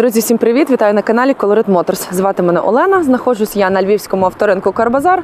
Друзі, всім привіт! Вітаю на каналі Colorit Motors. Звати мене Олена. Знаходжусь я на львівському авторинку Карбазар.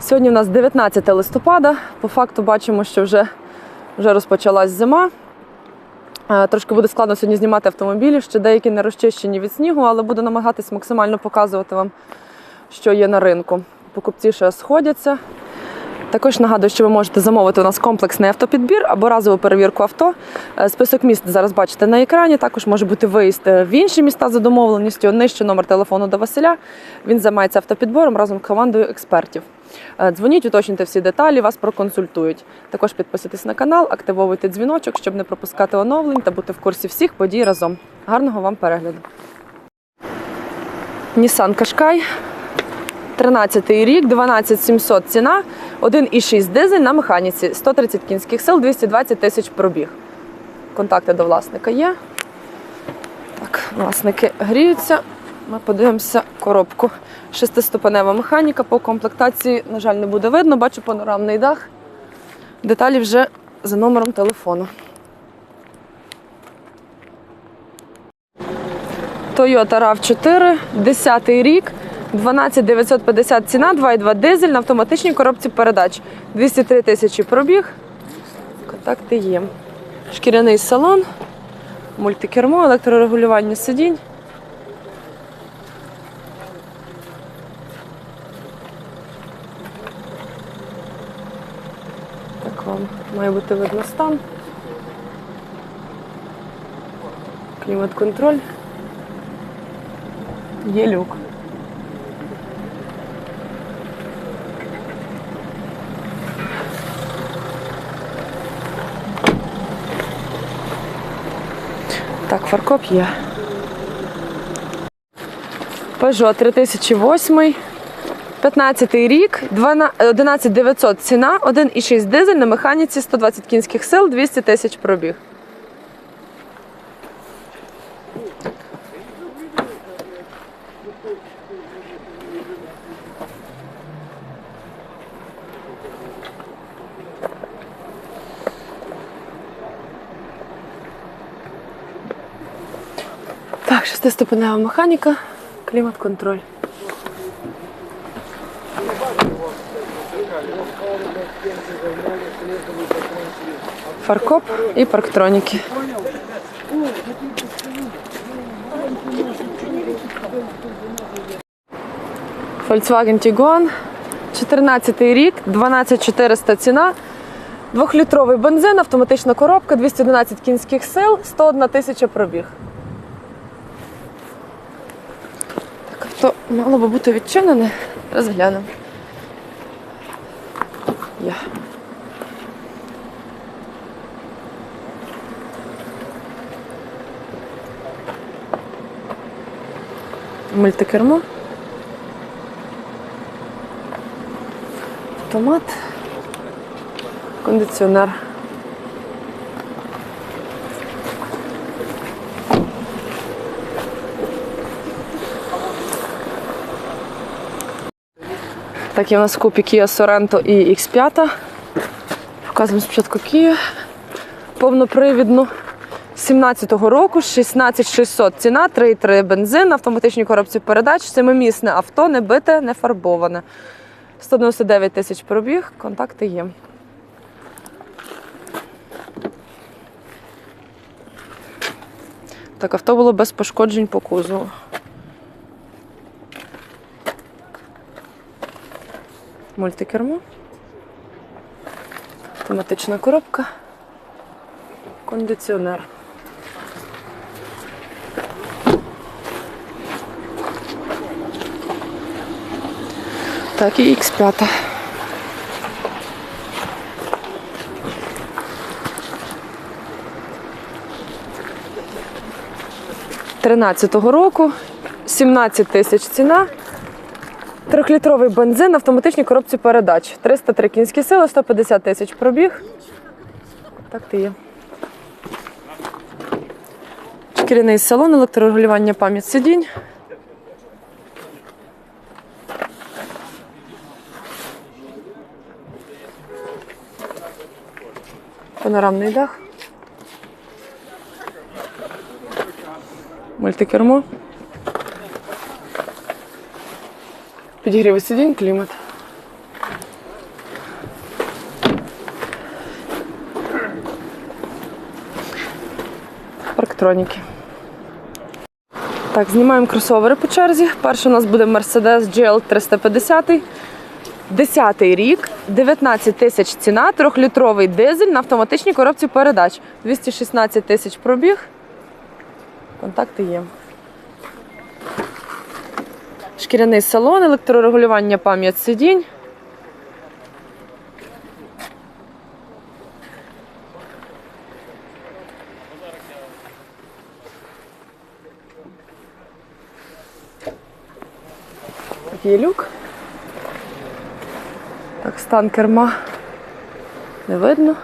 Сьогодні у нас 19 листопада. По факту бачимо, що вже, вже розпочалась зима. Е, Трошки буде складно сьогодні знімати автомобілі, ще деякі не розчищені від снігу, але буду намагатись максимально показувати вам, що є на ринку. Покупці ще сходяться. Також нагадую, що ви можете замовити у нас комплексний автопідбір або разову перевірку авто. Е, Список міст зараз бачите на екрані. Також може бути виїзд е, в інші міста за домовленістю. Нижче номер телефону до Василя. Він займається автопідбором разом з командою експертів. Е, Дзвоніть, уточнюйте всі деталі, вас проконсультують. Також підписуйтесь на канал, активовуйте дзвіночок, щоб не пропускати оновлень та бути в курсі всіх подій разом. Гарного вам перегляду. Nissan Qashqai 13 рік, 12700 ціна, 1,6 дизель на механіці, 130 кінських сил, 220 тисяч пробіг. Контакти до власника є. Так, власники гріються. Ми подивимося коробку. Шестиступенева механіка по комплектації, на жаль, не буде видно. Бачу панорамний дах. Деталі вже за номером телефону. Toyota RAV4, 10 рік, 12950 ціна, 2,2 дизель на автоматичній коробці передач. 203 тисячі пробіг. Контакти є. Шкіряний салон, мультикермо, електрорегулювання сидінь. Так вам має бути видно стан. Клімат-контроль. Є люк. Так, фаркоп є. Peugeot 3008, 15 рік, 11900 ціна, 1,6 дизель на механіці, 120 кінських сил, 200 тисяч пробіг. Так, механіка, клімат-контроль. Фаркоп і парктроніки. Volkswagen Tiguan, 14 рік, 12400 ціна. Двохлітровий бензин, автоматична коробка, 211 кінських сил, 101 тисяча пробіг. Авто мало би бути відчинене. Розглянемо. Я. Мультикермо. Автомат. Кондиціонер. Так, є у нас купі Kia Sorento і X5. Показуємо спочатку Kia. Повнопривідну. 17-го року, 16600 ціна, 3,3 бензин, на автоматичній коробці передач, семимісне авто, не бите, не фарбоване. 199 тисяч пробіг, контакти є. Так, авто було без пошкоджень по кузову. Мультикермо. Автоматична коробка. Кондиціонер. Так, і X5. Тринадцятого року, 17 тисяч ціна. Трьохлітровий бензин, автоматичній коробці передач. 303 кінські сили, 150 тисяч пробіг. Так ти є. Шкіряний салон, електрорегулювання пам'ять сидінь. Панорамний дах. Мультикермо. Підігріви сидінь, клімат. Парктроніки. Так, знімаємо кросовери по черзі. Перший у нас буде Mercedes GL 350. 10 рік, 19 тисяч ціна, трьохлітровий дизель на автоматичній коробці передач. 216 тисяч пробіг. Контакти є. Шкіряний салон, електрорегулювання пам'ять сидінь. Такий люк. Так, стан керма не видно.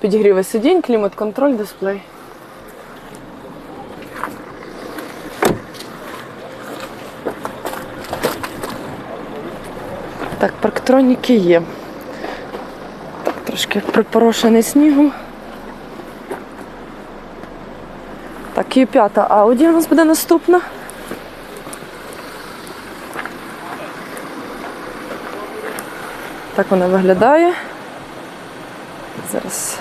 Підігріви сидінь, клімат-контроль, дисплей. Так, парктроніки є. Так, трошки припорошений снігом. Так, і п'ята Audi у нас буде наступна. Так вона виглядає. Зараз.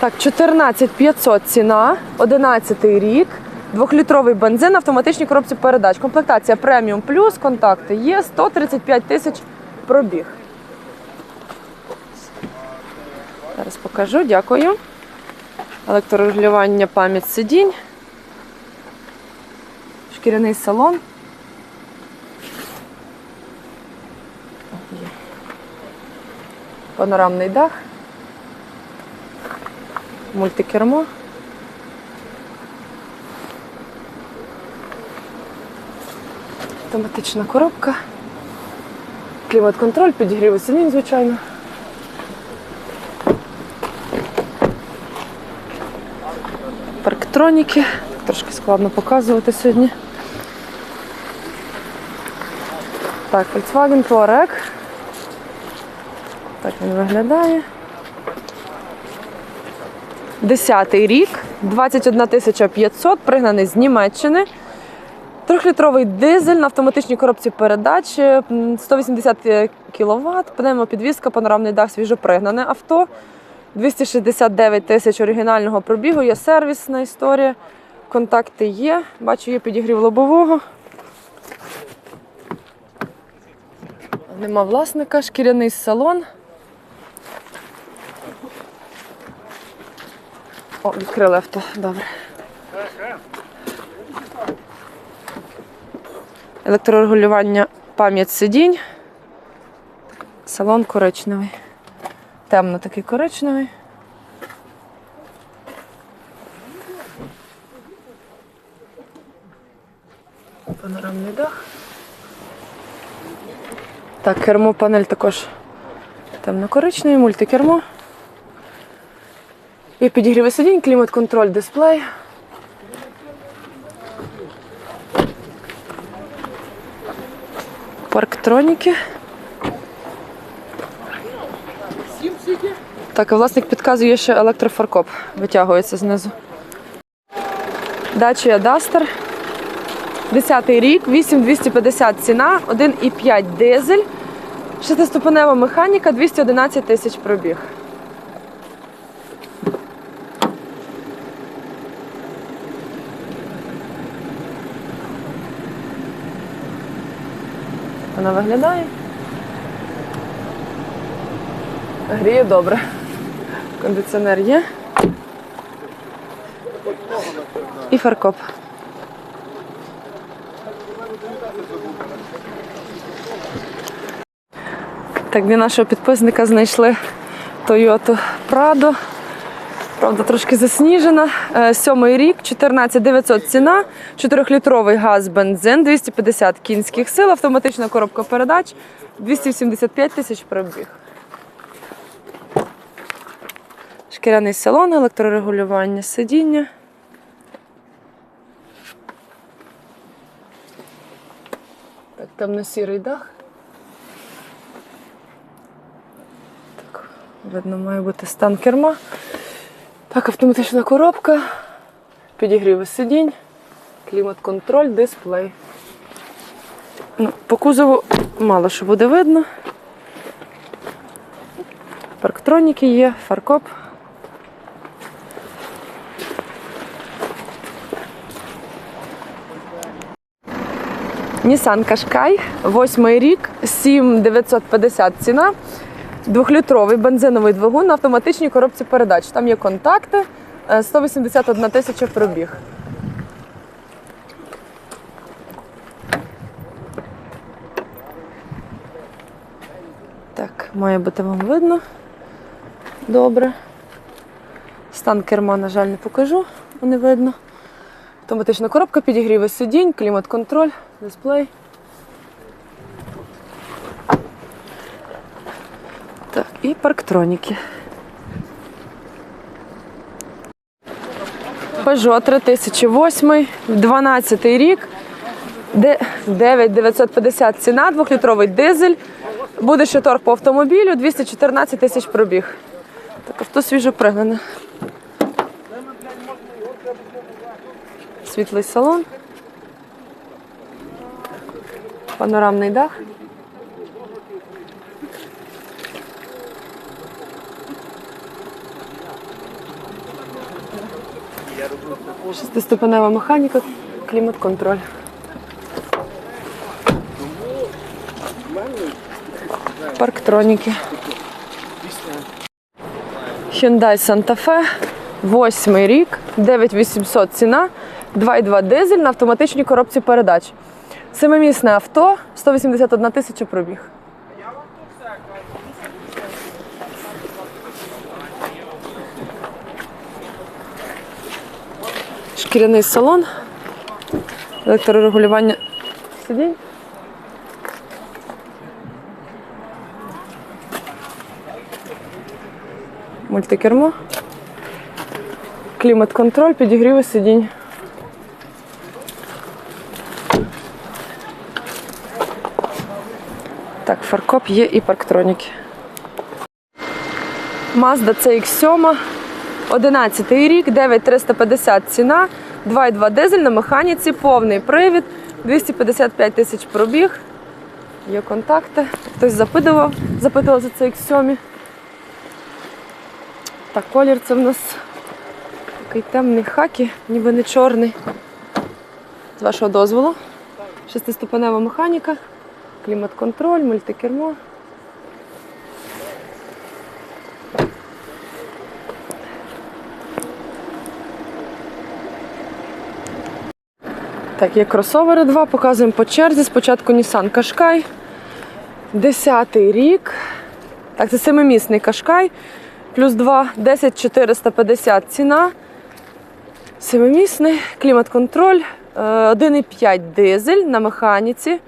Так, 14 500 ціна, 11 рік, двохлітровий бензин, автоматичні коробці передач. Комплектація преміум плюс, контакти є, 135 тисяч пробіг. Зараз покажу, дякую. Електрорегулювання пам'ять сидінь. Шкіряний салон. Панорамний дах. Мультикермо. Автоматична коробка. Клімат-контроль, підігріви сидінь, звичайно. Парктроніки. Трошки складно показувати сьогодні. Так, Volkswagen Touareg. Так він виглядає. Десятий рік, 21 тисяча 500, пригнаний з Німеччини. Трьохлітровий дизель на автоматичній коробці передач, 180 кВт, пневмопідвізка, панорамний дах, свіжопригнане авто. 269 тисяч оригінального пробігу, є сервісна історія. Контакти є. Бачу, є підігрів лобового. Нема власника, шкіряний салон. О, відкрили авто. Добре. Електрорегулювання пам'ять сидінь. Салон коричневий. Темно такий коричневий. Панорамний дах. Так, кермо панель також темно-коричневий, мультикермо. І підігріви сидінь, клімат-контроль, дисплей. Парктроніки. Так, і власник підказує, що електрофаркоп витягується знизу. Дача Дастер. 10 рік, 8250 ціна, 1,5 дизель, шестиступенева механіка, 211 тисяч пробіг. Вона виглядає. Гріє добре. Кондиціонер є. І фаркоп. Так, для нашого підписника знайшли Toyota Prado. Правда, трошки засніжена. Е, Сьомий рік, 14 900 ціна, 4-літровий газ, бензин, 250 кінських сил, автоматична коробка передач, 275 тисяч пробіг. Шкіряний салон, електрорегулювання сидіння. Так, темно-сірий дах. Так, видно, має бути стан керма. Так, автоматична коробка. підігріви сидінь, клімат-контроль, дисплей. Ну, по кузову мало що буде видно. Парктроніки є, фаркоп. Nissan Qashqai, восьмий рік, 7950 ціна. Двохлітровий бензиновий двигун на автоматичній коробці передач. Там є контакти, е, 181 тисяча пробіг. Так, має бути вам видно. Добре. Стан керма, на жаль, не покажу, бо не видно. Автоматична коробка, підігріви сидінь, клімат-контроль, дисплей. Так, і парктроніки. Peugeot 3008, 12 рік, 9950 ціна, двохлітровий дизель. Буде ще торг по автомобілю, 214 тисяч пробіг. Так, авто свіжо пригнане. Світлий салон. Панорамний дах. Шестиступенева механіка, клімат-контроль. Парктроніки. Hyundai Santa Fe, восьмий рік, 9800 ціна, 2,2 дизель на автоматичній коробці передач. Семимісне авто, 181 тисяча пробіг. Шкіряний салон, електрорегулювання сидінь. Мультикермо. Клімат-контроль, підігріви сидінь. Так, фаркоп є і парктроніки. Mazda CX-7, 11 рік, 9350 ціна, 2,2 дизель на механіці, повний привід, 255 тисяч пробіг. Є контакти. Хтось запитував, запитував за CX-7. Так, колір це в нас такий темний хакі, ніби не чорний. З вашого дозволу. Шестиступенева механіка, клімат-контроль, мультикермо. Так, є кросовери два, показуємо по черзі. Спочатку Nissan Qashqai. Десятий рік. Так, це семимісний Qashqai. Плюс 2, 10 450 ціна. Семимісний, клімат-контроль, е, 1,5 дизель на механіці.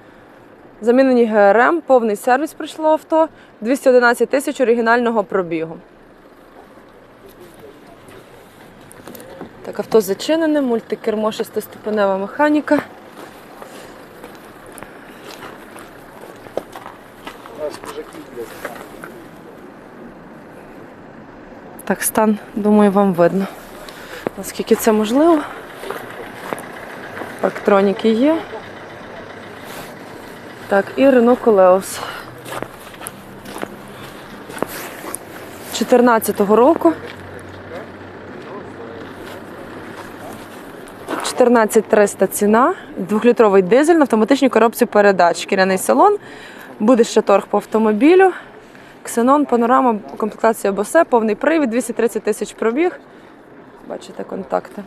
Замінені ГРМ, повний сервіс прийшло авто, 211 тисяч оригінального пробігу. Так, авто зачинене, мультикермо, шестиступенева механіка. Так, стан, думаю, вам видно. Наскільки це можливо. Парктроніки є. Так, і Renault Koleos. 14-го року. 14300 ціна, двохлітровий дизель на автоматичній коробці передач, шкіряний салон. Буде ще торг по автомобілю. Ксенон, панорама, комплектація Босе, повний привід, 230 тисяч пробіг. Бачите контакти.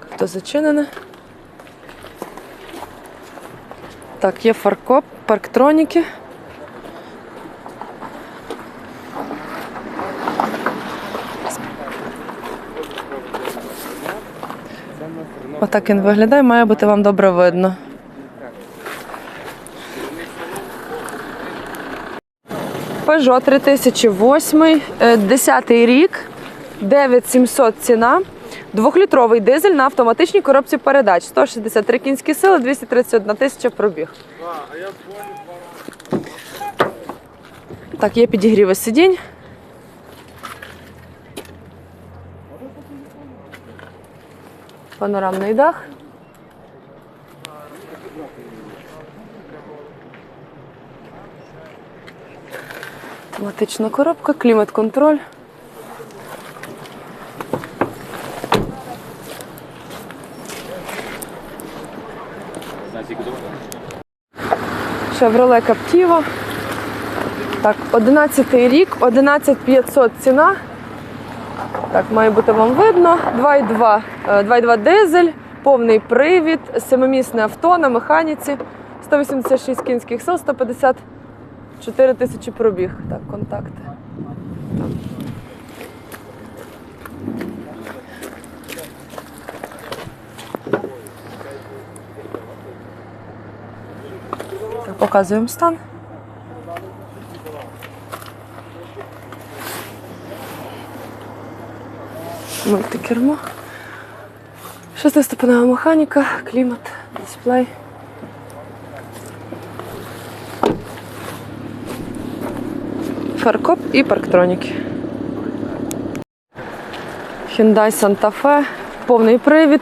Хто зачинене? Так, є фаркоп, парктроніки. Отак він виглядає, має бути вам добре видно. Peugeot 3008, е, 10 рік, 9700 ціна. Двохлітровий дизель на автоматичній коробці передач. 163 кінські сили, 231 тисяча пробіг. Так, є підігріви сидінь. Панорамний дах. Автоматична коробка, клімат-контроль. Chevrolet Captiva. Так, 11 рік, 11500 ціна. Так, має бути вам видно. 2,2 е, 2,2 дизель, повний привід, семимісне авто на механіці, 186 кінських сил, 154 тисячі пробіг. Так, контакти. Так, показуємо стан. Мультикермо. Шестиступенева механіка, клімат, дисплей. Фаркоп і парктроніки. Hyundai Santa Fe, повний привід.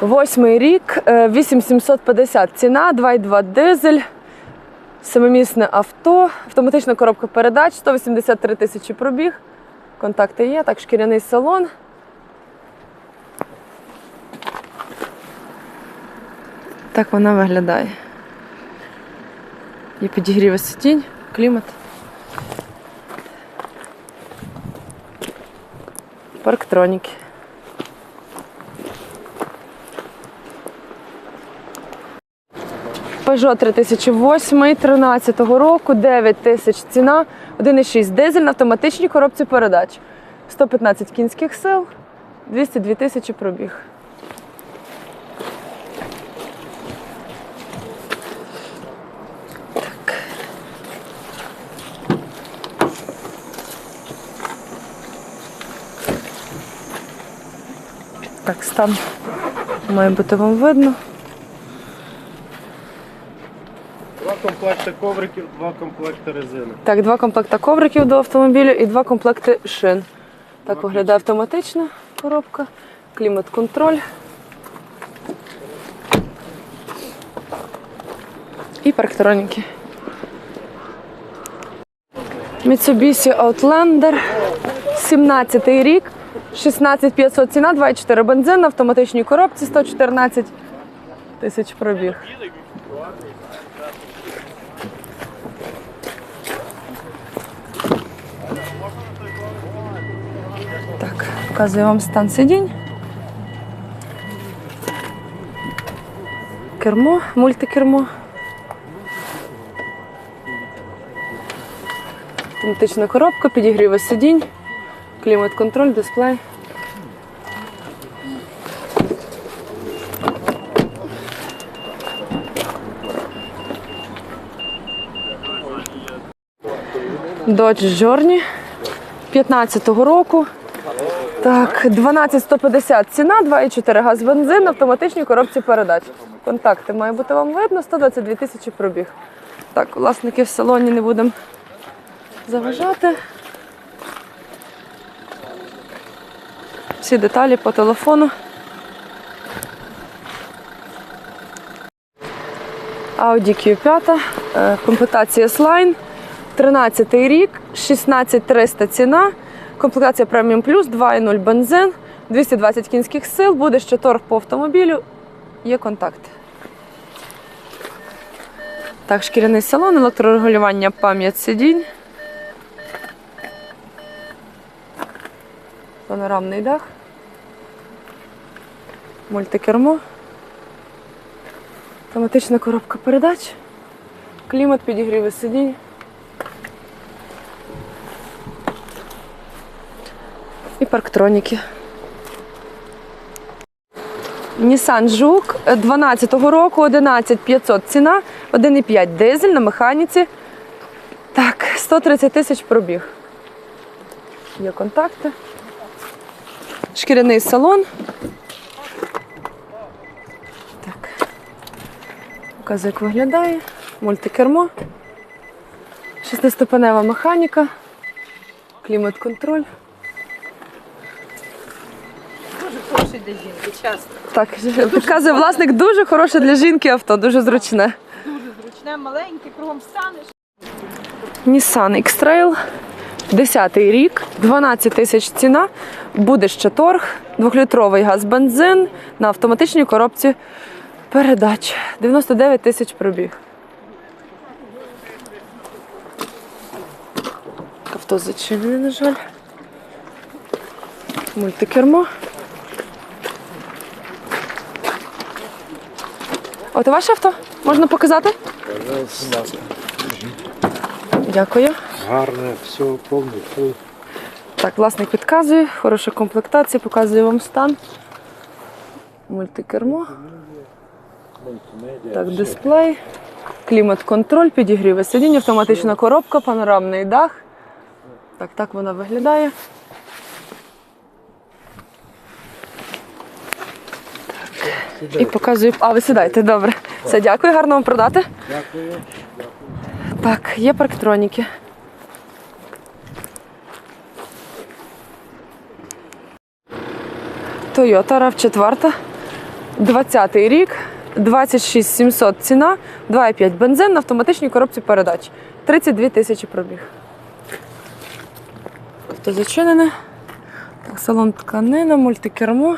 Восьмий рік, е, 8750 ціна, 2,2 дизель, семимісне авто, автоматична коробка передач, 183 тисячі пробіг. Контакти є, так, шкіряний салон. Так вона виглядає. Є підігріви сидінь, клімат. Парктроніки. Peugeot 3008 13 року, 9 тисяч ціна, 1,6 дизель на автоматичній коробці передач. 115 кінських сил, 202 тисячі пробіг. Так, стан має бути вам видно. Два комплекти ковриків, два комплекти резини. Так, два комплекти ковриків до автомобілю і два комплекти шин. Так виглядає автоматична коробка, клімат-контроль. І парктроніки. Mitsubishi Outlander, 17 й рік, 16500 ціна, 2,4 бензин автоматичній коробці, 114 тисяч пробіг. Так, показую вам стан сидінь. Кермо, мультикермо. Автоматична коробка, підігріви сидінь, клімат-контроль, дисплей. Dodge Journey 15-го року. Так, 12150 ціна, 2,4 газ бензин на автоматичній коробці передач. Контакти має бути вам видно, 122 тисячі пробіг. Так, власники в салоні не будемо заважати. Всі деталі по телефону. Audi Q5, е, комплектація S-Line, 13 рік, 16300 ціна, комплектація Premium Plus, 2,0 бензин, 220 кінських сил, буде ще торг по автомобілю, є контакти. Так, шкіряний салон, електрорегулювання, пам'ять сидінь. Панорамний дах. Мультикермо. Автоматична коробка передач. Клімат підігріви сидінь. І парктроніки. Nissan Жук 12-го року, 11500 ціна, 1,5 дизель на механіці. Так, 130 тисяч пробіг. Є контакти. Шкіряний салон. Показую, як виглядає. Мультикермо. Шестиступенева механіка. Клімат-контроль. хороший для жінки, чесно. Так, підказує власник, дуже хороше для жінки авто, дуже зручне. Дуже зручне, маленьке, кругом станеш. Nissan X-Trail, 10 рік, 12 тисяч ціна, буде ще торг, 2-літровий газ-бензин на автоматичній коробці передач. 99 тисяч пробіг. Авто зачинене, на жаль. Мультикермо. От ваше авто? Можна показати? Дякую. Гарне, все, фул. Так, власник підказує, хороша комплектація, показує вам стан. Мультикермо. Так, дисплей, клімат-контроль, підігріви сидіння, автоматична коробка, панорамний дах. Так, так вона виглядає. Так. І показую. А, ви сідайте, добре. Все, дякую, гарно вам продати. Дякую. Так, є парктроніки. Toyota RAV4, 20 рік, 26 700 ціна, 2,5 бензин на автоматичній коробці передач. 32 тисячі пробіг. Авто зачинене. Так, салон тканина, мультикермо.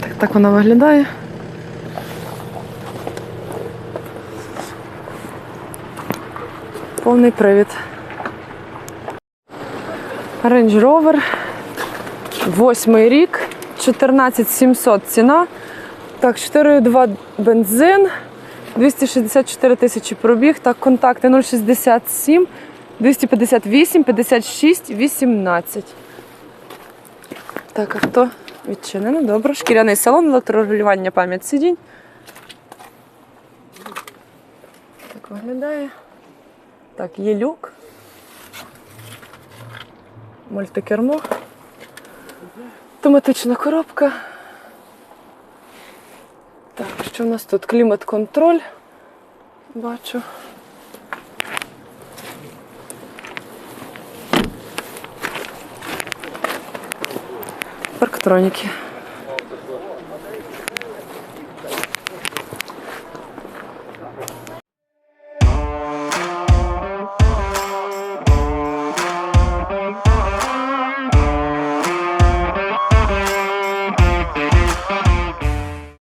Так, так вона виглядає. Повний привід. Range Rover. Восьмий рік. 14 700 ціна. Так, 4,2 бензин. 264 тисячі пробіг. Так, контакти 067 258 56 18. Так, авто відчинено. Добре. Шкіряний салон, електрорегулювання пам'ять сидінь. Так виглядає. Так, є люк. Мультикермо. Автоматична коробка. Так, що в нас тут? Клімат-контроль. Бачу. Парктроніки.